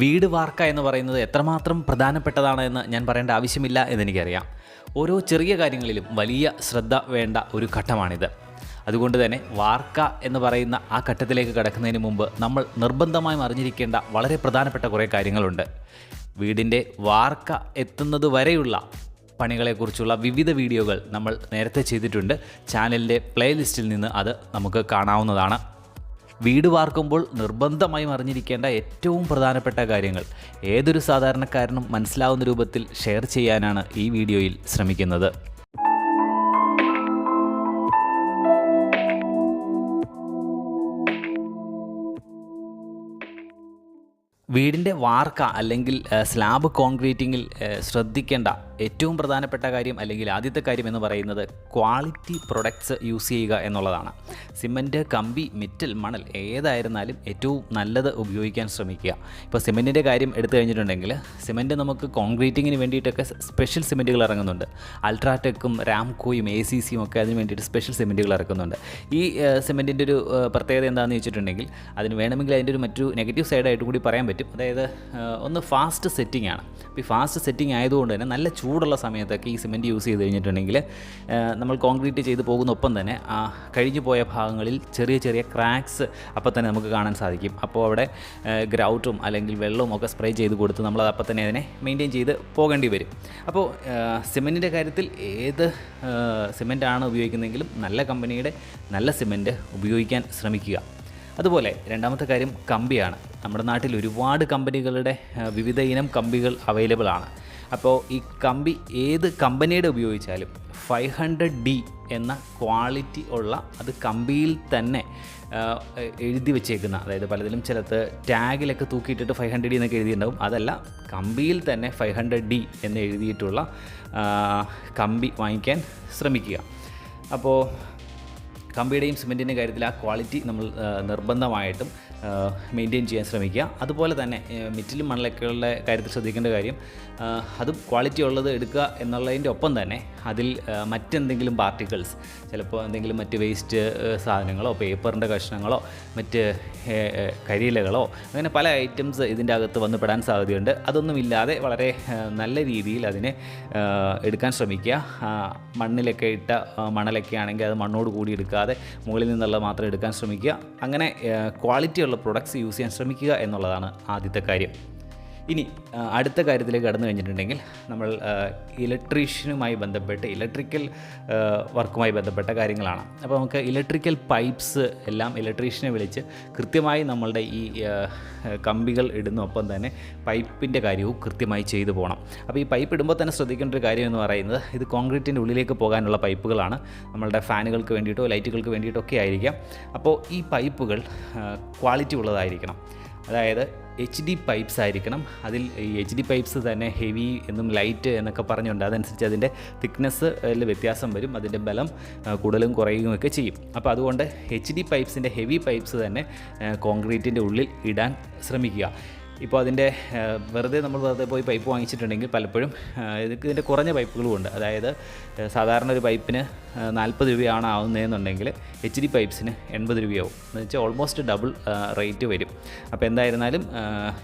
വീട് വാർക്ക എന്ന് പറയുന്നത് എത്രമാത്രം പ്രധാനപ്പെട്ടതാണ് എന്ന് ഞാൻ പറയേണ്ട ആവശ്യമില്ല എന്നെനിക്കറിയാം. ഓരോ ചെറിയ കാര്യങ്ങളിലും വലിയ ശ്രദ്ധ വേണ്ട ഒരു ഘട്ടമാണിത്. അതുകൊണ്ട് തന്നെ വാർക്ക എന്ന് പറയുന്ന ആ ഘട്ടത്തിലേക്ക് കടക്കുന്നതിന് മുമ്പ് നമ്മൾ നിർബന്ധമായും അറിഞ്ഞിരിക്കേണ്ട വളരെ പ്രധാനപ്പെട്ട കുറേ കാര്യങ്ങളുണ്ട്. വീടിന്റെ വാർക്ക എത്തുന്നത് വരെയുള്ള പണികളെക്കുറിച്ചുള്ള വിവിധ വീഡിയോകൾ നമ്മൾ നേരത്തെ ചെയ്തിട്ടുണ്ട്. ചാനലിന്റെ പ്ലേലിസ്റ്റിൽ നിന്ന് അത് നമുക്ക് കാണാവുന്നതാണ്. വീട് വാർക്കുമ്പോൾ നിർബന്ധമായും അറിഞ്ഞിരിക്കേണ്ട ഏറ്റവും പ്രധാനപ്പെട്ട കാര്യങ്ങൾ. ഏതൊരു സാധാരണക്കാരനും മനസ്സിലാവുന്ന രൂപത്തിൽ ഷെയർ ചെയ്യാനാണ് ഈ വീഡിയോയിൽ ശ്രമിക്കുന്നത്. വീടിന്റെ വാർക്ക അല്ലെങ്കിൽ സ്ലാബ് കോൺക്രീറ്റിങ്ങിൽ ശ്രദ്ധിക്കേണ്ട ഏറ്റവും പ്രധാനപ്പെട്ട കാര്യം അല്ലെങ്കിൽ ആദ്യത്തെ കാര്യം എന്ന് പറയുന്നത് ക്വാളിറ്റി പ്രൊഡക്ട്സ് യൂസ് ചെയ്യുക എന്നുള്ളതാണ്. സിമന്റ് കമ്പി മെറ്റൽ മണൽ ഏതായിരുന്നാലും ഏറ്റവും നല്ലത് ഉപയോഗിക്കാൻ ശ്രമിക്കുക. ഇപ്പോൾ സിമന്റിന്റെ കാര്യം എടുത്തു കഴിഞ്ഞിട്ടുണ്ടെങ്കിൽ സിമന്റ് നമുക്ക് കോൺക്രീറ്റിങ്ങിന് വേണ്ടിയിട്ടൊക്കെ സ്പെഷ്യൽ സിമന്റുകൾ ഇറങ്ങുന്നുണ്ട്. അൾട്രാടെക്കും റാംകോയും എ സി സിയും ഒക്കെ അതിന് വേണ്ടിയിട്ട് സ്പെഷ്യൽ സിമന്റുകൾ ഇറക്കുന്നുണ്ട്. ഈ സിമന്റിന്റെ ഒരു പ്രത്യേകത എന്താണെന്ന് വെച്ചിട്ടുണ്ടെങ്കിൽ അതിന് വേണമെങ്കിൽ അതിന്റെ ഒരു മറ്റൊരു നെഗറ്റീവ് സൈഡായിട്ട് കൂടി പറയാൻ പറ്റും. അതായത് ഒന്ന് ഫാസ്റ്റ് സെറ്റിംഗ് ആണ്. ഈ ഫാസ്റ്റ് സെറ്റിംഗ് ആയതുകൊണ്ട് തന്നെ നല്ല ചൂടുള്ള സമയത്തൊക്കെ ഈ സിമന്റ് യൂസ് ചെയ്ത് കഴിഞ്ഞിട്ടുണ്ടെങ്കിൽ നമ്മൾ കോൺക്രീറ്റ് ചെയ്ത് പോകുന്ന ഒപ്പം തന്നെ ആ കഴിഞ്ഞു പോയ ഭാഗങ്ങളിൽ ചെറിയ ചെറിയ ക്രാക്സ് അപ്പോൾ തന്നെ നമുക്ക് കാണാൻ സാധിക്കും. അപ്പോൾ അവിടെ ഗ്രൗട്ടും അല്ലെങ്കിൽ വെള്ളവും ഒക്കെ സ്പ്രേ ചെയ്ത് കൊടുത്ത് നമ്മൾ അപ്പോൾ തന്നെ അതിനെ മെയിന്റെയിൻ ചെയ്ത് പോകേണ്ടി വരും. അപ്പോൾ സിമന്റിന്റെ കാര്യത്തിൽ ഏത് സിമന്റാണ് ഉപയോഗിക്കുന്നതെങ്കിലും നല്ല കമ്പനിയുടെ നല്ല സിമന്റ് ഉപയോഗിക്കാൻ ശ്രമിക്കുക. അതുപോലെ രണ്ടാമത്തെ കാര്യം കമ്പിയാണ്. നമ്മുടെ നാട്ടിൽ ഒരുപാട് കമ്പനികളുടെ വിവിധ ഇനം കമ്പികൾ അവൈലബിൾ ആണ്. അപ്പോൾ ഈ കമ്പി ഏത് കമ്പനിയുടെ ഉപയോഗിച്ചാലും ഫൈവ് ഹൺഡ്രഡ് ഡി എന്ന ക്വാളിറ്റി ഉള്ള അത് കമ്പിയിൽ തന്നെ എഴുതി വെച്ചേക്കുന്ന അതായത് പലതിലും ചിലത്ത് ടാഗിലൊക്കെ തൂക്കിയിട്ടിട്ട് ഫൈവ് ഹൺഡ്രഡ് ഡി എന്നൊക്കെ എഴുതിയിട്ടുണ്ടാവും. അതല്ല കമ്പിയിൽ തന്നെ ഫൈവ് ഹൺഡ്രഡ് ഡി എന്ന് എഴുതിയിട്ടുള്ള കമ്പി വാങ്ങിക്കാൻ ശ്രമിക്കുക. അപ്പോൾ കമ്പിയുടെയും സിമെന്റിന്റെ കാര്യത്തിൽ ആ ക്വാളിറ്റി നമ്മൾ നിർബന്ധമായിട്ടും മെയിന്റെയിൻ ചെയ്യാൻ ശ്രമിക്കുക. അതുപോലെ തന്നെ മിറ്റിലും മണലൊക്കെയുള്ള കാര്യത്തിൽ ശ്രദ്ധിക്കേണ്ട കാര്യം അതും ക്വാളിറ്റി ഉള്ളത് എടുക്കുക എന്നുള്ളതിന്റെ ഒപ്പം തന്നെ അതിൽ മറ്റെന്തെങ്കിലും പാർട്ടിക്കിൾസ് ചിലപ്പോൾ എന്തെങ്കിലും മറ്റ് വേസ്റ്റ് സാധനങ്ങളോ പേപ്പറിന്റെ കഷ്ണങ്ങളോ മറ്റ് കരിയിലകളോ അങ്ങനെ പല ഐറ്റംസ് ഇതിന്റെ അകത്ത് വന്ന് പെടാൻ സാധ്യതയുണ്ട്. അതൊന്നും ഇല്ലാതെ വളരെ നല്ല രീതിയിൽ അതിനെ എടുക്കാൻ ശ്രമിക്കുക. മണ്ണിലൊക്കെ ഇട്ട മണലൊക്കെ ആണെങ്കിൽ അത് മണ്ണോട് കൂടി എടുക്കാതെ മുകളിൽ നിന്നുള്ള മാത്രം എടുക്കാൻ ശ്രമിക്കുക. അങ്ങനെ ക്വാളിറ്റിയുള്ള പ്രൊഡക്ട്സ് യൂസ് ചെയ്യാൻ ശ്രമിക്കുക എന്നുള്ളതാണ് ആദ്യത്തെ കാര്യം. ഇനി അടുത്ത കാര്യത്തിലേക്ക് കടന്നു കഴിഞ്ഞിട്ടുണ്ടെങ്കിൽ നമ്മൾ ഇലക്ട്രീഷ്യനുമായി ബന്ധപ്പെട്ട് ഇലക്ട്രിക്കൽ വർക്കുമായി ബന്ധപ്പെട്ട കാര്യങ്ങളാണ്. അപ്പോൾ നമുക്ക് ഇലക്ട്രിക്കൽ പൈപ്പ്സ് എല്ലാം ഇലക്ട്രീഷ്യനെ വിളിച്ച് കൃത്യമായി നമ്മളുടെ ഈ കമ്പികൾ ഇടുന്ന ഒപ്പം തന്നെ പൈപ്പിന്റെ കാര്യവും കൃത്യമായി ചെയ്തു പോകണം അപ്പോൾ ഈ പൈപ്പ് ഇടുമ്പോൾ തന്നെ ശ്രദ്ധിക്കേണ്ട ഒരു കാര്യം എന്ന് പറയുന്നത് ഇത് കോൺക്രീറ്റിന്റെ ഉള്ളിലേക്ക് പോകാനുള്ള പൈപ്പുകളാണ് നമ്മളുടെ ഫാനുകൾക്ക് വേണ്ടിയിട്ടോ ലൈറ്റുകൾക്ക് വേണ്ടിയിട്ടോ ഒക്കെ ആയിരിക്കാം. അപ്പോൾ ഈ പൈപ്പുകൾ ക്വാളിറ്റി ഉള്ളതായിരിക്കണം. അതായത് എച്ച് ഡി പൈപ്പ്സ് ആയിരിക്കണം. അതിൽ ഈ എച്ച് ഡി പൈപ്പ്സ് തന്നെ ഹെവി എന്നും ലൈറ്റ് എന്നൊക്കെ പറഞ്ഞുകൊണ്ട് അതനുസരിച്ച് അതിന്റെ തിക്നെസ് വ്യത്യാസം വരും. അതിന്റെ ബലം കൂടുതലും കുറയുകയും ഒക്കെ ചെയ്യും. അപ്പോൾ അതുകൊണ്ട് എച്ച് ഡി പൈപ്പ്സിന്റെ ഹെവി പൈപ്പ്സ് തന്നെ കോൺക്രീറ്റിന്റെ ഉള്ളിൽ ഇടാൻ ശ്രമിക്കുക. ഇപ്പോൾ അതിന്റെ വെറുതെ നമ്മൾ വെറുതെ പോയി പൈപ്പ് വാങ്ങിച്ചിട്ടുണ്ടെങ്കിൽ പലപ്പോഴും ഇതിന്റെ കുറഞ്ഞ പൈപ്പുകളും ഉണ്ട് അതായത് സാധാരണ ഒരു പൈപ്പിന് നാൽപ്പത് രൂപയാണ് ആവുന്നതെന്നുണ്ടെങ്കിൽ എച്ച് ഡി പൈപ്പ്സിന് എൺപത് രൂപയാവും. എന്ന് വെച്ചാൽ ഓൾമോസ്റ്റ് ഡബിൾ റേറ്റ് വരും. അപ്പോൾ എന്തായിരുന്നാലും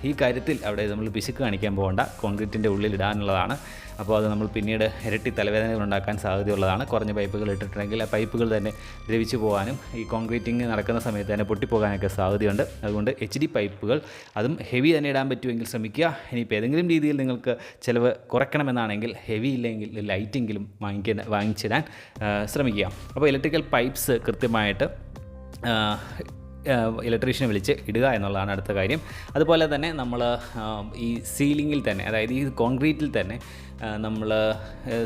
ഈ കാര്യത്തിൽ അവിടെ നമ്മൾ പിശുക്ക് കാണിക്കാൻ പോകേണ്ട. കോൺക്രീറ്റിന്റെ ഉള്ളിൽ ഇടാനുള്ളതാണ്. അപ്പോൾ അത് നമ്മൾ പിന്നീട് ഇരട്ടി തലവേദനകൾ ഉണ്ടാക്കാൻ സാധ്യതയുള്ളതാണ്. കുറഞ്ഞ പൈപ്പുകൾ ഇട്ടിട്ടുണ്ടെങ്കിൽ ആ പൈപ്പുകൾ തന്നെ ദ്രവിച്ചു പോകാനും ഈ കോൺക്രീറ്റിംഗ് നടക്കുന്ന സമയത്ത് തന്നെ പൊട്ടിപ്പോകാനൊക്കെ സാധ്യതയുണ്ട്. അതുകൊണ്ട് എച്ച് ഡി പൈപ്പുകൾ അതും ഹെവി തന്നെ ഇടാൻ പറ്റുമെങ്കിൽ ശ്രമിക്കുക. ഇനിയിപ്പോൾ ഏതെങ്കിലും രീതിയിൽ നിങ്ങൾക്ക് ചിലവ് കുറയ്ക്കണമെന്നാണെങ്കിൽ ഹെവി ഇല്ലെങ്കിൽ ലൈറ്റെങ്കിലും വാങ്ങിക്കുന്ന വാങ്ങിച്ചിടാൻ ശ്രമിക്കുക. അപ്പോൾ ഇലക്ട്രിക്കൽ പൈപ്പ്സ് കൃത്യമായിട്ട് ഇലക്ട്രീഷ്യനെ വിളിച്ച് ഇടുക എന്നുള്ളതാണ് അടുത്ത കാര്യം. അതുപോലെ തന്നെ നമ്മൾ ഈ സീലിങ്ങിൽ തന്നെ അതായത് ഈ കോൺക്രീറ്റിൽ തന്നെ നമ്മൾ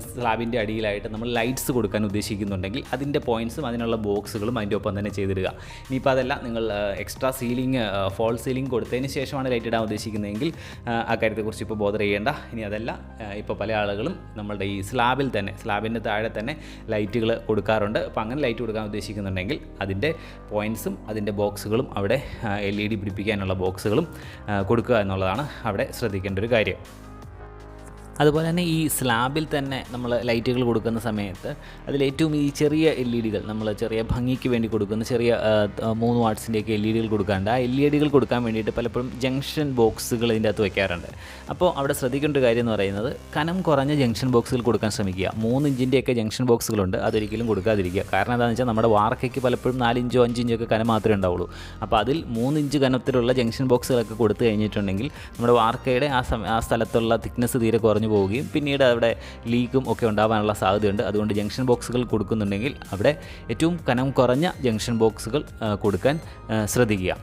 സ്ലാബിന്റെ അടിയിലായിട്ട് നമ്മൾ ലൈറ്റ്സ് കൊടുക്കാൻ ഉദ്ദേശിക്കുന്നുണ്ടെങ്കിൽ അതിന്റെ പോയിന്റ്സും അതിനുള്ള ബോക്സുകളും അതിന്റെ ഒപ്പം തന്നെ ചെയ്തിടുക. ഇനിയിപ്പോൾ അതല്ല നിങ്ങൾ എക്സ്ട്രാ സീലിംഗ് ഫോൾ സീലിംഗ് കൊടുത്തതിന് ശേഷമാണ് ലൈറ്റ് ഇടാൻ ഉദ്ദേശിക്കുന്നതെങ്കിൽ ആ, കാര്യത്തെക്കുറിച്ച് ഇപ്പോൾ ബോധർ ചെയ്യേണ്ട. ഇനി അതല്ല ഇപ്പോൾ പല ആളുകളും നമ്മളുടെ ഈ സ്ലാബിൽ തന്നെ സ്ലാബിന്റെ താഴെ തന്നെ ലൈറ്റുകൾ കൊടുക്കാറുണ്ട്. അപ്പോൾ അങ്ങനെ ലൈറ്റ് കൊടുക്കാൻ ഉദ്ദേശിക്കുന്നുണ്ടെങ്കിൽ അതിന്റെ പോയിന്റ്സും അതിന്റെ ബോക്സുകളും അവിടെ എൽ ഇ ഡി പിടിപ്പിക്കാനുള്ള ബോക്സുകളും കൊടുക്കുക എന്നുള്ളതാണ് അവിടെ ശ്രദ്ധിക്കേണ്ട ഒരു കാര്യം. അതുപോലെ തന്നെ ഈ സ്ലാബിൽ തന്നെ നമ്മൾ ലൈറ്റുകൾ കൊടുക്കുന്ന സമയത്ത് അതിലേറ്റവും ഈ ചെറിയ എൽ ഇ ഡികൾ നമ്മൾ ചെറിയ ഭംഗിക്ക് വേണ്ടി കൊടുക്കുന്ന ചെറിയ മൂന്ന് വാട്സിന്റെയൊക്കെ എൽ ഇ ഡികൾ കൊടുക്കാറുണ്ട് ആ എൽ ഇ ഡികൾ കൊടുക്കാൻ വേണ്ടിയിട്ട് പലപ്പോഴും ജംഗ്ഷൻ ബോക്സുകൾ ഇതിന്റെ അകത്ത് വെക്കാറുണ്ട്. അപ്പോൾ അവിടെ ശ്രദ്ധിക്കേണ്ട ഒരു കാര്യം എന്ന് പറയുന്നത് കനം കുറഞ്ഞ ജംഗ്ഷൻ ബോക്സുകൾ കൊടുക്കാൻ ശ്രമിക്കുക. മൂന്ന് ഇഞ്ചിന്റെയൊക്കെ ജംഗ്ഷൻ ബോക്സുകളുണ്ട് അതൊരിക്കലും കൊടുക്കാതിരിക്കുക. കാരണം എന്താണെന്ന് വെച്ചാൽ നമ്മുടെ വാർക്കയ്ക്ക് പലപ്പോഴും നാലിഞ്ചോ അഞ്ചിഞ്ചോ ഒക്കെ കനം മാത്രമേ ഉണ്ടാവുള്ളൂ. അപ്പോൾ അതിൽ മൂന്ന് ഇഞ്ച് കനത്തിലുള്ള ജംഗ്ഷൻ ബോക്സുകളൊക്കെ കൊടുത്തു കഴിഞ്ഞിട്ടുണ്ടെങ്കിൽ നമ്മുടെ വാർക്കയുടെ ആ സമ ആ സ്ഥലത്തുള്ള തിക്നെസ് തീരെ കുറഞ്ഞു പോവുകയും പിന്നീട് അവിടെ ലീക്കും ഒക്കെ ഉണ്ടാവാനുള്ള സാധ്യതയുണ്ട്. അതുകൊണ്ട് ജംഗ്ഷൻ ബോക്സുകൾ കൊടുക്കുന്നുണ്ടെങ്കിൽ അവിടെ ഏറ്റവും കനം കുറഞ്ഞ ജംഗ്ഷൻ ബോക്സുകൾ കൊടുക്കാൻ ശ്രദ്ധിക്കുക.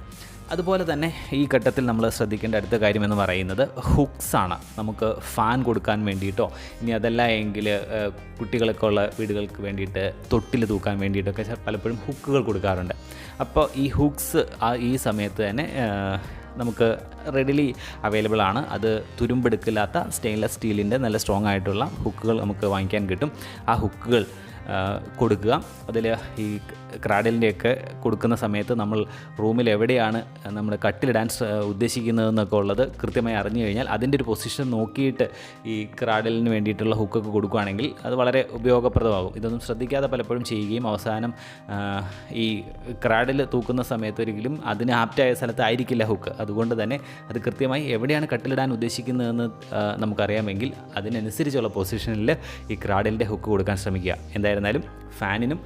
അതുപോലെ തന്നെ ഈ ഘട്ടത്തിൽ നമ്മൾ ശ്രദ്ധിക്കേണ്ട അടുത്ത കാര്യമെന്ന് പറയുന്നത് ഹുക്സ് ആണ്. നമുക്ക് ഫാൻ കൊടുക്കാൻ വേണ്ടിയിട്ടോ ഇനി അതല്ല എങ്കിൽ കുട്ടികളൊക്കെ ഉള്ള വീടുകൾക്ക് വേണ്ടിയിട്ട് തൊട്ടിൽ തൂക്കാൻ വേണ്ടിയിട്ടൊക്കെ പലപ്പോഴും ഹുക്കുകൾ കൊടുക്കാറുണ്ട്. അപ്പോൾ ഈ ഹുക്സ് ആ ഈ സമയത്ത് തന്നെ നമുക്ക് റെഡിലി അവൈലബിൾ ആണ്. അത് തുരുമ്പെടുക്കില്ലാത്ത സ്റ്റെയിൻലെസ് സ്റ്റീലിന്റെ നല്ല സ്ട്രോങ് ആയിട്ടുള്ള ഹുക്കുകൾ നമുക്ക് വാങ്ങിക്കാൻ കിട്ടും. ആ ഹുക്കുകൾ കൊടുക്കുക. അതിൽ ഈ ക്രാഡലിന്റെയൊക്കെ കൊടുക്കുന്ന സമയത്ത് നമ്മൾ റൂമിൽ എവിടെയാണ് നമ്മൾ കട്ടിലിടാൻ ഉദ്ദേശിക്കുന്നത് ഉദ്ദേശിക്കുന്നതെന്നൊക്കെ ഉള്ളത് കൃത്യമായി അറിഞ്ഞു കഴിഞ്ഞാൽ അതിന്റെ ഒരു പൊസിഷൻ നോക്കിയിട്ട് ഈ ക്രാഡലിന് വേണ്ടിയിട്ടുള്ള ഹുക്കൊക്കെ കൊടുക്കുകയാണെങ്കിൽ അത് വളരെ ഉപയോഗപ്രദമാകും. ഇതൊന്നും ശ്രദ്ധിക്കാതെ പലപ്പോഴും ചെയ്യുകയും അവസാനം ഈ ക്രാഡിൽ തൂക്കുന്ന സമയത്ത് ഒരിക്കലും അതിന് ആപ്റ്റായ സ്ഥലത്തായിരിക്കില്ല ഹുക്ക്. അതുകൊണ്ട് തന്നെ അത് കൃത്യമായി എവിടെയാണ് കട്ടിലിടാൻ ഉദ്ദേശിക്കുന്നതെന്ന് നമുക്കറിയാമെങ്കിൽ അതിനനുസരിച്ചുള്ള പൊസിഷനിൽ ഈ ക്രാഡിലിന്റെ ഹുക്ക് കൊടുക്കാൻ ശ്രമിക്കുക. എന്തായിരുന്നാലും ഫാനിനും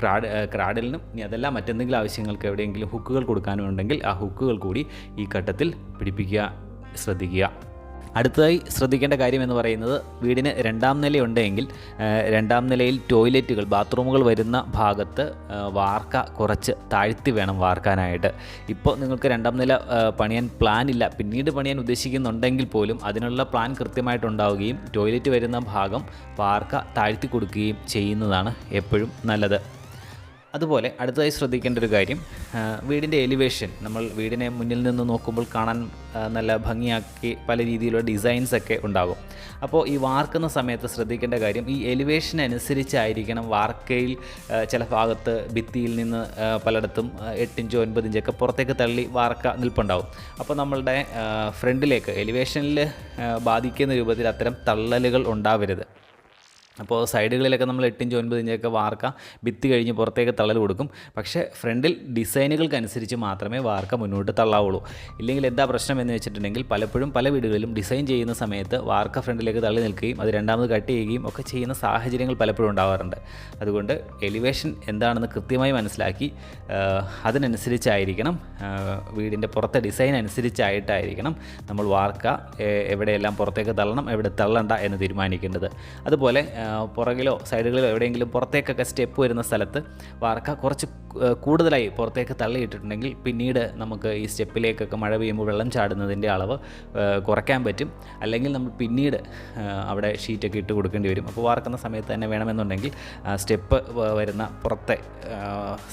ക്രാഡ് ക്രാഡിലിനും ഇനി അതല്ല മറ്റെന്തെങ്കിലും ആവശ്യങ്ങൾക്ക് എവിടെയെങ്കിലും ഹുക്കുകൾ കൊടുക്കാനുണ്ടെങ്കിൽ ആ ഹുക്കുകൾ കൂടി ഈ ഘട്ടത്തിൽ പിടിപ്പിക്കുക ശ്രദ്ധിക്കുക. അടുത്തതായി ശ്രദ്ധിക്കേണ്ട കാര്യം എന്ന് പറയുന്നത് വീടിന് രണ്ടാം നിലയുണ്ടെങ്കിൽ രണ്ടാം നിലയിൽ ടോയ്ലറ്റുകൾ ബാത്റൂമുകൾ വരുന്ന ഭാഗത്ത് വാർക്ക കുറച്ച് താഴ്ത്തി വേണം വാർക്കാനായിട്ട്. ഇപ്പോൾ നിങ്ങൾക്ക് രണ്ടാം നില പണിയാൻ പ്ലാൻ ഇല്ല. പിന്നീട് പണിയാൻ ഉദ്ദേശിക്കുന്നുണ്ടെങ്കിൽ പോലും അതിനുള്ള പ്ലാൻ കൃത്യമായിട്ടുണ്ടാവുകയും ടോയ്ലറ്റ് വരുന്ന ഭാഗം വാർക്ക താഴ്ത്തി കൊടുക്കുകയും ചെയ്യുന്നതാണ് എപ്പോഴും നല്ലത്. അതുപോലെ അടുത്തതായി ശ്രദ്ധിക്കേണ്ട ഒരു കാര്യം വീടിന്റെ എലിവേഷൻ നമ്മൾ വീടിനെ മുന്നിൽ നിന്ന് നോക്കുമ്പോൾ കാണാൻ നല്ല ഭംഗിയാക്കി പല രീതിയിലുള്ള ഡിസൈൻസ് ഒക്കെ ഉണ്ടാകും. അപ്പോൾ ഈ വാർക്കുന്ന സമയത്ത് ശ്രദ്ധിക്കേണ്ട കാര്യം ഈ എലിവേഷൻ അനുസരിച്ചായിരിക്കണം വാർക്കയിൽ ചില ഭാഗത്ത് ഭിത്തിയിൽ നിന്ന് പലയിടത്തും എട്ടിഞ്ചോ ഒൻപതിഞ്ചൊക്കെ പുറത്തേക്ക് തള്ളി വാർക്ക നിൽപ്പുണ്ടാവും. അപ്പോൾ നമ്മളുടെ ഫ്രണ്ടിലേക്ക് എലിവേഷനിൽ ബാധിക്കുന്ന രൂപത്തിൽ അത്തരം തള്ളലുകൾ ഉണ്ടാവരുത്. അപ്പോൾ സൈഡുകളിലൊക്കെ നമ്മൾ എട്ടിഞ്ച് ഒൻപത് ഇഞ്ചൊക്കെ വാർക്ക ഭിത്തി കഴിഞ്ഞ് പുറത്തേക്ക് തള്ളൽ കൊടുക്കും. പക്ഷേ ഫ്രണ്ടിൽ ഡിസൈനുകൾക്കനുസരിച്ച് മാത്രമേ വാർക്ക മുന്നോട്ട് തള്ളാവുള്ളൂ. ഇല്ലെങ്കിൽ എന്താ പ്രശ്നം എന്ന് വെച്ചിട്ടുണ്ടെങ്കിൽ പലപ്പോഴും പല വീടുകളിലും ഡിസൈൻ ചെയ്യുന്ന സമയത്ത് വാർക്ക ഫ്രണ്ടിലേക്ക് തള്ളി നിൽക്കുകയും അത് രണ്ടാമത് കട്ട് ചെയ്യുകയും ഒക്കെ ചെയ്യുന്ന സാഹചര്യങ്ങൾ പലപ്പോഴും ഉണ്ടാവാറുണ്ട്. അതുകൊണ്ട് എലിവേഷൻ എന്താണെന്ന് കൃത്യമായി മനസ്സിലാക്കി അതിനനുസരിച്ചായിരിക്കണം വീടിന്റെ പുറത്തെ ഡിസൈൻ അനുസരിച്ചായിട്ടായിരിക്കണം നമ്മൾ വാർക്ക എവിടെയെല്ലാം പുറത്തേക്ക് തള്ളണം എവിടെ തള്ളണ്ട എന്ന് തീരുമാനിക്കേണ്ടത്. അതുപോലെ പുറകിലോ സൈഡുകളിലോ എവിടെയെങ്കിലും പുറത്തേക്കൊക്കെ സ്റ്റെപ്പ് വരുന്ന സ്ഥലത്ത് വാർക്ക കുറച്ച് കൂടുതലായി പുറത്തേക്ക് തള്ളിയിട്ടിട്ടുണ്ടെങ്കിൽ പിന്നീട് നമുക്ക് ഈ സ്റ്റെപ്പിലേക്കൊക്കെ മഴ പെയ്യുമ്പോൾ വെള്ളം ചാടുന്നതിന്റെ അളവ് കുറയ്ക്കാൻ പറ്റും. അല്ലെങ്കിൽ നമ്മൾ പിന്നീട് അവിടെ ഷീറ്റൊക്കെ ഇട്ട് കൊടുക്കേണ്ടി വരും. അപ്പോൾ വാർക്കുന്ന സമയത്ത് തന്നെ വേണമെന്നുണ്ടെങ്കിൽ സ്റ്റെപ്പ് വരുന്ന പുറത്തെ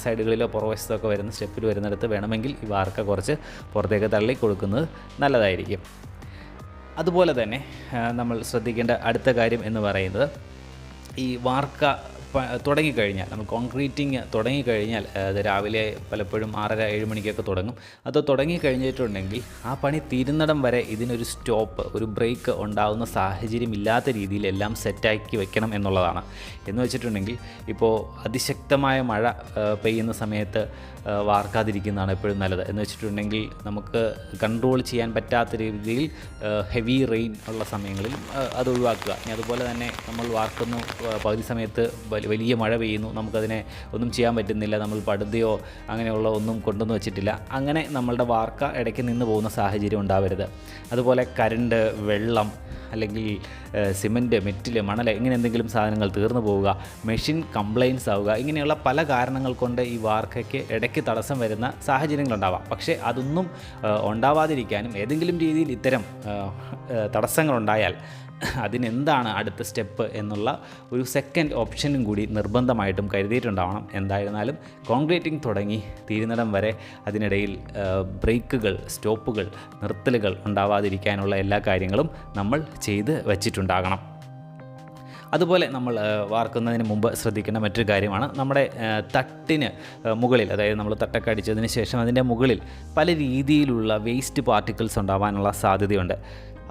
സൈഡുകളിലോ പുറവശത്തൊക്കെ വരുന്ന സ്റ്റെപ്പിൽ വരുന്നിടത്ത് വേണമെങ്കിൽ ഈ വാർക്ക കുറച്ച് പുറത്തേക്ക് തള്ളി കൊടുക്കുന്നത് നല്ലതായിരിക്കും. അതുപോലെ തന്നെ നമ്മൾ ശ്രദ്ധിക്കേണ്ട അടുത്ത കാര്യം എന്ന് പറയുന്നത് ഈ വാർക്ക തുടങ്ങിക്കഴിഞ്ഞാൽ നമ്മൾ കോൺക്രീറ്റിങ് തുടങ്ങിക്കഴിഞ്ഞാൽ അത് രാവിലെ പലപ്പോഴും ആറര ഏഴ് മണിക്കൊക്കെ തുടങ്ങും. അത് തുടങ്ങിക്കഴിഞ്ഞിട്ടുണ്ടെങ്കിൽ ആ പണി തീരുന്നിടം വരെ ഇതിനൊരു സ്റ്റോപ്പ് ഒരു ബ്രേക്ക് ഉണ്ടാകുന്ന സാഹചര്യം ഇല്ലാത്ത രീതിയിൽ എല്ലാം സെറ്റാക്കി വെക്കണം എന്നുള്ളതാണ്. എന്ന് വെച്ചിട്ടുണ്ടെങ്കിൽ ഇപ്പോൾ അതിശക്തമായ മഴ പെയ്യുന്ന സമയത്ത് വാർക്കാതിരിക്കുന്നതാണ് എപ്പോഴും നല്ലത്. എന്ന് വെച്ചിട്ടുണ്ടെങ്കിൽ നമുക്ക് കൺട്രോൾ ചെയ്യാൻ പറ്റാത്ത രീതിയിൽ ഹെവി റെയിൻ ഉള്ള സമയങ്ങളിൽ അത് ഒഴിവാക്കുക. ഇനി അതുപോലെ തന്നെ നമ്മൾ വാർക്കുന്നു പകുതി സമയത്ത് വലിയ മഴ പെയ്യുന്നു. നമുക്കതിനെ ഒന്നും ചെയ്യാൻ പറ്റുന്നില്ല. നമ്മൾ പടുതയോ അങ്ങനെയുള്ള ഒന്നും കൊണ്ടുവന്ന് വെച്ചിട്ടില്ല. അങ്ങനെ നമ്മളുടെ വാർക്ക ഇടയ്ക്ക് നിന്ന് പോകുന്ന സാഹചര്യം ഉണ്ടാവരുത്. അതുപോലെ കരണ്ട് വെള്ളം അല്ലെങ്കിൽ സിമന്റ് മെറ്റിൽ മണൽ ഇങ്ങനെ എന്തെങ്കിലും സാധനങ്ങൾ തീർന്നു പോവുക മെഷീൻ കംപ്ലയിൻസ് ആവുക ഇങ്ങനെയുള്ള പല കാരണങ്ങൾ കൊണ്ട് ഈ വാർക്കയ്ക്ക് ഇടയ്ക്ക് തടസ്സം വരുന്ന സാഹചര്യങ്ങളുണ്ടാവാം പക്ഷേ അതൊന്നും ഉണ്ടാവാതിരിക്കാനും ഏതെങ്കിലും രീതിയിൽ ഇത്തരം തടസ്സങ്ങളുണ്ടായാൽ അതിനെന്താണ് അടുത്ത സ്റ്റെപ്പ് എന്നുള്ള ഒരു സെക്കൻഡ് ഓപ്ഷനും കൂടി നിർബന്ധമായിട്ടും കരുതിയിട്ടുണ്ടാവണം. എന്തായിരുന്നാലും കോൺക്രീറ്റിംഗ് തുടങ്ങി തീരുന്നിടം വരെ അതിനിടയിൽ ബ്രേക്കുകൾ സ്റ്റോപ്പുകൾ നിർത്തലുകൾ ഉണ്ടാവാതിരിക്കാനുള്ള എല്ലാ കാര്യങ്ങളും നമ്മൾ ചെയ്ത് വച്ചിട്ടുണ്ടാകണം. അതുപോലെ നമ്മൾ വാർക്കുന്നതിന് മുമ്പ് ശ്രദ്ധിക്കേണ്ട മറ്റൊരു കാര്യമാണ് നമ്മുടെ തട്ടിന് മുകളിൽ അതായത് നമ്മൾ തട്ടൊക്കെ അടിച്ചതിന് ശേഷം അതിന്റെ മുകളിൽ പല രീതിയിലുള്ള വേസ്റ്റ് പാർട്ടിക്കിൾസ് ഉണ്ടാവാനുള്ള സാധ്യതയുണ്ട്.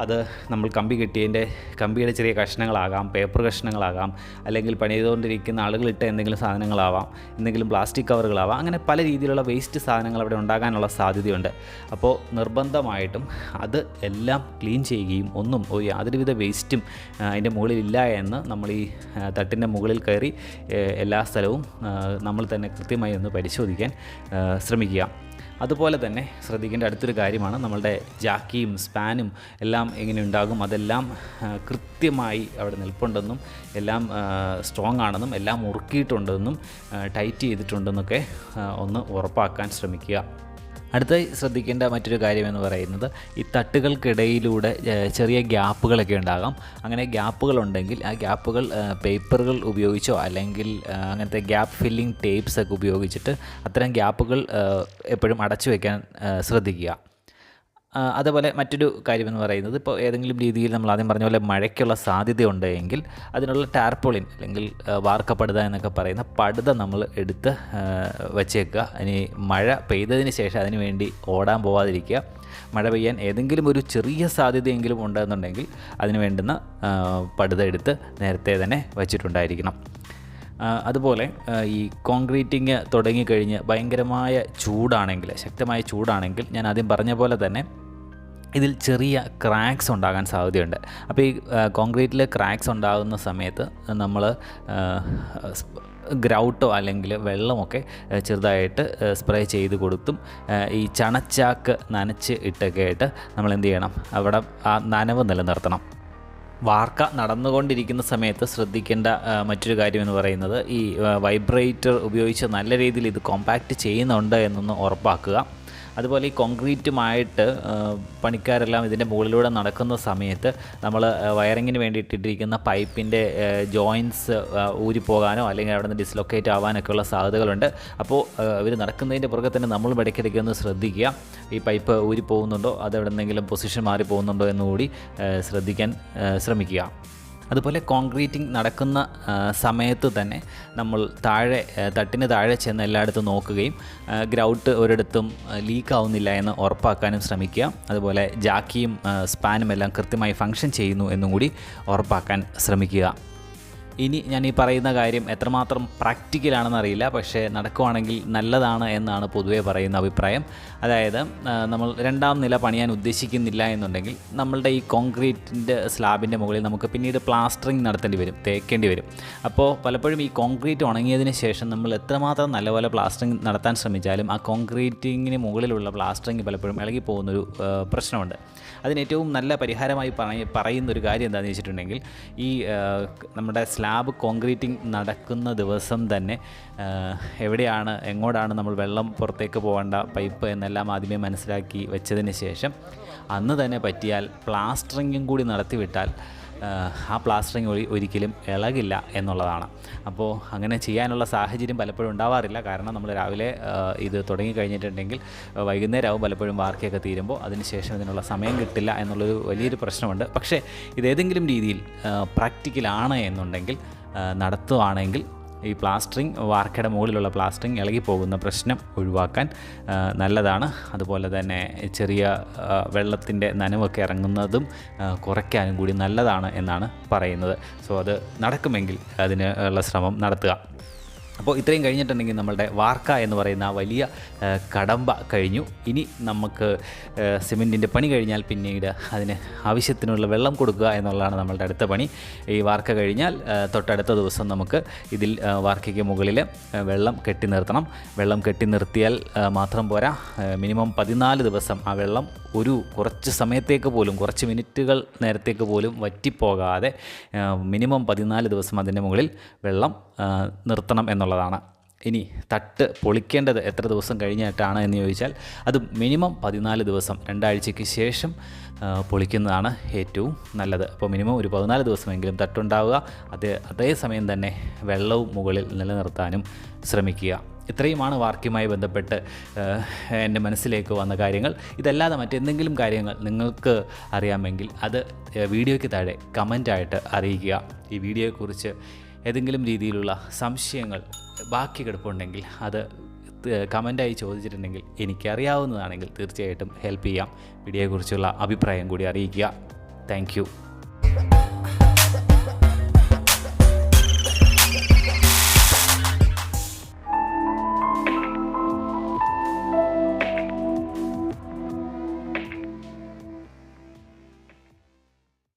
അത് നമ്മൾ കമ്പി കെട്ടിയതിന്റെ കമ്പിയുടെ ചെറിയ കഷ്ണങ്ങളാകാം പേപ്പർ കഷ്ണങ്ങളാകാം അല്ലെങ്കിൽ പണി ചെയ്തുകൊണ്ടിരിക്കുന്ന ആളുകളിട്ട എന്തെങ്കിലും സാധനങ്ങളാവാം എന്തെങ്കിലും പ്ലാസ്റ്റിക് കവറുകളാവാം അങ്ങനെ പല രീതിയിലുള്ള വേസ്റ്റ് സാധനങ്ങൾ അവിടെ ഉണ്ടാകാനുള്ള സാധ്യതയുണ്ട്. അപ്പോൾ നിർബന്ധമായിട്ടും അത് എല്ലാം ക്ലീൻ ചെയ്യുകയും ഒന്നും ഒരു യാതൊരുവിധ വേസ്റ്റും അതിന്റെ മുകളിലില്ല എന്ന് നമ്മൾ ഈ തട്ടിന്റെ മുകളിൽ കയറി എല്ലാ സ്ഥലവും നമ്മൾ തന്നെ കൃത്യമായി ഒന്ന് പരിശോധിക്കാൻ ശ്രമിക്കുക. അതുപോലെ തന്നെ ശ്രദ്ധിക്കേണ്ട അടുത്തൊരു കാര്യമാണ് നമ്മളുടെ ജാക്കിയും സ്പാനും എല്ലാം എങ്ങനെ ഉണ്ടാകും അതെല്ലാം കൃത്യമായി അവിടെ നിൽപ്പുണ്ടെന്നും എല്ലാം സ്ട്രോങ് ആണെന്നും എല്ലാം മുറുക്കിയിട്ടുണ്ടെന്നും ടൈറ്റ് ചെയ്തിട്ടുണ്ടെന്നൊക്കെ ഒന്ന് ഉറപ്പാക്കാൻ ശ്രമിക്കുക. അടുത്തായി ശ്രദ്ധിക്കേണ്ട മറ്റൊരു കാര്യം എന്ന് പറയുന്നത് ഈ തട്ടുകൾക്കിടയിലൂടെ ചെറിയ ഗ്യാപ്പുകളൊക്കെ ഉണ്ടാകാം. അങ്ങനെ ഗ്യാപ്പുകൾ ഉണ്ടെങ്കിൽ ആ ഗ്യാപ്പുകൾ പേപ്പറുകൾ ഉപയോഗിച്ചോ അല്ലെങ്കിൽ അങ്ങനത്തെ ഗ്യാപ്പ് ഫില്ലിംഗ് ടേപ്സ് ഒക്കെ ഉപയോഗിച്ചിട്ട് അത്തരം ഗ്യാപ്പുകൾ എപ്പോഴും അടച്ചു വയ്ക്കാൻ ശ്രദ്ധിക്കുക. അതുപോലെ മറ്റൊരു കാര്യമെന്ന് പറയുന്നത് ഇപ്പോൾ ഏതെങ്കിലും രീതിയിൽ നമ്മൾ ആദ്യം പറഞ്ഞ പോലെ മഴയ്ക്കുള്ള സാധ്യതയുണ്ട് എങ്കിൽ അതിനുള്ള ടാർപോളിൻ അല്ലെങ്കിൽ വാർക്കപ്പടുത എന്നൊക്കെ പറയുന്ന പടുത നമ്മൾ എടുത്ത് വച്ചേക്കുക. ഇനി മഴ പെയ്തതിന് ശേഷം അതിന് വേണ്ടി ഓടാൻ പോവാതിരിക്കുക. മഴ പെയ്യാൻ ഏതെങ്കിലും ഒരു ചെറിയ സാധ്യതയെങ്കിലും ഉണ്ടെന്നുണ്ടെങ്കിൽ അതിന് വേണ്ടുന്ന പടുത എടുത്ത് നേരത്തെ തന്നെ വച്ചിട്ടുണ്ടായിരിക്കണം. അതുപോലെ ഈ കോൺക്രീറ്റിങ് തുടങ്ങിക്കഴിഞ്ഞ് ഭയങ്കരമായ ചൂടാണെങ്കിൽ ശക്തമായ ചൂടാണെങ്കിൽ ഞാൻ ആദ്യം പറഞ്ഞ പോലെ തന്നെ ഇതിൽ ചെറിയ ക്രാക്സ് ഉണ്ടാകാൻ സാധ്യതയുണ്ട്. അപ്പോൾ ഈ കോൺക്രീറ്റിൽ ക്രാക്സ് ഉണ്ടാകുന്ന സമയത്ത് നമ്മൾ ഗ്രൗട്ടോ അല്ലെങ്കിൽ വെള്ളമൊക്കെ ചെറുതായിട്ട് സ്പ്രേ ചെയ്ത് കൊടുത്തും ഈ ചണച്ചാക്ക് നനച്ച് ഇട്ടൊക്കെ ആയിട്ട് നമ്മൾ എന്ത് ചെയ്യണം? അവിടെ ആ നനവ് നിലനിർത്തണം. വാർക്ക നടന്നുകൊണ്ടിരിക്കുന്ന സമയത്ത് ശ്രദ്ധിക്കേണ്ട മറ്റൊരു കാര്യം എന്ന് പറയുന്നത് ഈ വൈബ്രേറ്റർ ഉപയോഗിച്ച് നല്ല രീതിയിൽ ഇത് കോമ്പാക്റ്റ് ചെയ്യുന്നുണ്ട് എന്നൊന്ന് ഉറപ്പാക്കുക. അതുപോലെ ഈ കോൺക്രീറ്റുമായിട്ട് പണിക്കാരെല്ലാം ഇതിന്റെ മുകളിലൂടെ നടക്കുന്ന സമയത്ത് നമ്മൾ വയറിങ്ങിന് വേണ്ടിയിട്ടിട്ടിരിക്കുന്ന പൈപ്പിന്റെ ജോയിൻസ് ഊരിപ്പോകാനോ അല്ലെങ്കിൽ അവിടെ നിന്ന് ഡിസ്ലൊക്കേറ്റ് ആവാനൊക്കെയുള്ള സാധ്യതകളുണ്ട്. അപ്പോൾ ഇവർ നടക്കുന്നതിന്റെ പുറകെ തന്നെ നമ്മൾ ഇടയ്ക്കിടയ്ക്ക് ഒന്ന് ശ്രദ്ധിക്കുക. ഈ പൈപ്പ് ഊരിപ്പോകുന്നുണ്ടോ? അത് എവിടെ നിന്നെങ്കിലും പൊസിഷൻ മാറി പോകുന്നുണ്ടോ എന്നുകൂടി ശ്രദ്ധിക്കാൻ ശ്രമിക്കുക. അതുപോലെ കോൺക്രീറ്റിംഗ് നടക്കുന്ന സമയത്ത് തന്നെ നമ്മൾ താഴെ തട്ടിന് താഴെ ചെന്ന് എല്ലായിടത്തും നോക്കുകയും ഗ്രൗട്ട് ഒരിടത്തും ലീക്ക് ആവുന്നില്ല എന്ന് ഉറപ്പാക്കാനും ശ്രമിക്കുക. അതുപോലെ ജാക്കിയും സ്പാനും എല്ലാം കൃത്യമായി ഫങ്ഷൻ ചെയ്യുന്നു എന്നും കൂടി ഉറപ്പാക്കാൻ ശ്രമിക്കുക. ഇനി ഞാൻ ഈ പറയുന്ന കാര്യം എത്രമാത്രം പ്രാക്ടിക്കലാണെന്ന് അറിയില്ല പക്ഷേ നടക്കുവാണെങ്കിൽ നല്ലതാണ് എന്നാണ് പൊതുവേ പറയുന്ന അഭിപ്രായം. അതായത് നമ്മൾ രണ്ടാം നില പണിയാൻ ഉദ്ദേശിക്കുന്നില്ല എന്നുണ്ടെങ്കിൽ നമ്മളുടെ ഈ കോൺക്രീറ്റിന്റെ സ്ലാബിന്റെ മുകളിൽ നമുക്ക് പിന്നീട് പ്ലാസ്റ്ററിങ് നടത്തേണ്ടി വരും തേക്കേണ്ടി വരും. അപ്പോൾ പലപ്പോഴും ഈ കോൺക്രീറ്റ് ഉണങ്ങിയതിന് ശേഷം നമ്മൾ എത്രമാത്രം നല്ലപോലെ പ്ലാസ്റ്ററിങ് നടത്താൻ ശ്രമിച്ചാലും ആ കോൺക്രീറ്റിങ്ങിന് മുകളിലുള്ള പ്ലാസ്റ്ററിങ് പലപ്പോഴും ഇളകി പോകുന്നൊരു പ്രശ്നമുണ്ട്. അതിന് ഏറ്റവും നല്ല പരിഹാരമായി പറയ പറയുന്ന ഒരു കാര്യം എന്താണെന്ന് വെച്ചിട്ടുണ്ടെങ്കിൽ ഈ നമ്മുടെ കോൺക്രീറ്റിംഗ് നടക്കുന്ന ദിവസം തന്നെ എവിടെയാണ് എങ്ങോട്ടാണ് നമ്മൾ വെള്ളം പുറത്തേക്ക് പോകേണ്ട പൈപ്പ് എന്നെല്ലാം ആദ്യമേ മനസ്സിലാക്കി വെച്ചതിന് ശേഷം അന്ന് തന്നെ പറ്റിയാൽ പ്ലാസ്റ്ററിങ്ങും കൂടി നടത്തിവിട്ടാൽ ആ, പ്ലാസ്റ്ററിങ് ഒരി ഒരിക്കലും ഇളകില്ല എന്നുള്ളതാണ്. അപ്പോൾ അങ്ങനെ ചെയ്യാനുള്ള സാഹചര്യം പലപ്പോഴും ഉണ്ടാവാറില്ല. കാരണം നമ്മൾ രാവിലെ ഇത് തുടങ്ങി കഴിഞ്ഞിട്ടുണ്ടെങ്കിൽ വൈകുന്നേരമാവും പലപ്പോഴും വാർക്കയൊക്കെ തീരുമ്പോൾ അതിനുശേഷം ഇതിനുള്ള സമയം കിട്ടില്ല എന്നുള്ളൊരു വലിയൊരു പ്രശ്നമുണ്ട്. പക്ഷേ ഇതേതെങ്കിലും രീതിയിൽ പ്രാക്ടിക്കലാണ് എന്നുണ്ടെങ്കിൽ നടത്തുവാണെങ്കിൽ ഈ പ്ലാസ്റ്ററിങ് വാർക്കയുടെ മുകളിലുള്ള പ്ലാസ്റ്ററിങ് ഇളകിപ്പോകുന്ന പ്രശ്നം ഒഴിവാക്കാൻ നല്ലതാണ്. അതുപോലെ തന്നെ ചെറിയ വെള്ളത്തിന്റെ നനവൊക്കെ ഇറങ്ങുന്നതും കുറയ്ക്കാനും കൂടി നല്ലതാണ് എന്നാണ് പറയുന്നത്. സോ അത് നടക്കുമെങ്കിൽ അതിന് ഉള്ള ശ്രമം നടത്തുക. അപ്പോൾ ഇത്രയും കഴിഞ്ഞിട്ടുണ്ടെങ്കിൽ നമ്മളുടെ വാർക്ക എന്ന് പറയുന്ന വലിയ കടമ്പ കഴിഞ്ഞു. ഇനി നമുക്ക് സിമെന്റിന്റെ പണി കഴിഞ്ഞാൽ പിന്നീട് അതിന് ആവശ്യത്തിനുള്ള വെള്ളം കൊടുക്കുക എന്നുള്ളതാണ് നമ്മളുടെ അടുത്ത പണി. ഈ വാർക്ക കഴിഞ്ഞാൽ തൊട്ടടുത്ത ദിവസം നമുക്ക് ഇതിൽ വാർക്കയ്ക്ക് മുകളിൽ വെള്ളം കെട്ടി നിർത്തണം. വെള്ളം കെട്ടി നിർത്തിയാൽ മാത്രം പോരാ മിനിമം പതിനാല് ദിവസം ആ വെള്ളം ഒരു കുറച്ച് സമയത്തേക്ക് പോലും കുറച്ച് മിനിറ്റുകൾ നേരത്തേക്ക് പോലും വറ്റിപ്പോകാതെ മിനിമം പതിനാല് ദിവസം അതിന്റെ മുകളിൽ വെള്ളം നിർത്തണം എന്നുള്ളതാണ്. ഇനി തട്ട് പൊളിക്കേണ്ടത് എത്ര ദിവസം കഴിഞ്ഞിട്ടാണ് എന്ന് ചോദിച്ചാൽ അത് മിനിമം പതിനാല് ദിവസം രണ്ടാഴ്ചയ്ക്ക് ശേഷം പൊളിക്കുന്നതാണ് ഏറ്റവും നല്ലത്. അപ്പോൾ മിനിമം ഒരു പതിനാല് ദിവസമെങ്കിലും തട്ടുണ്ടാവുക അതേ അതേസമയം തന്നെ വെള്ളവും മുകളിൽ നിലനിർത്താനും ശ്രമിക്കുക. ഇത്രയുമാണ് വാർക്കയുമായി ബന്ധപ്പെട്ട് എന്റെ മനസ്സിലേക്ക് വന്ന കാര്യങ്ങൾ. ഇതല്ലാതെ മറ്റെന്തെങ്കിലും കാര്യങ്ങൾ നിങ്ങൾക്ക് അറിയാമെങ്കിൽ അത് വീഡിയോയ്ക്ക് താഴെ കമന്റായിട്ട് അറിയിക്കുക. ഈ വീഡിയോയെക്കുറിച്ച് ഏതെങ്കിലും രീതിയിലുള്ള സംശയങ്ങൾ ബാക്കി കിടപ്പുണ്ടെങ്കിൽ അത് കമന്റായി ചോദിച്ചിട്ടുണ്ടെങ്കിൽ എനിക്കറിയാവുന്നതാണെങ്കിൽ തീർച്ചയായിട്ടും ഹെൽപ്പ് ചെയ്യാം. വീഡിയോയെക്കുറിച്ചുള്ള അഭിപ്രായം കൂടി അറിയിക്കുക. താങ്ക്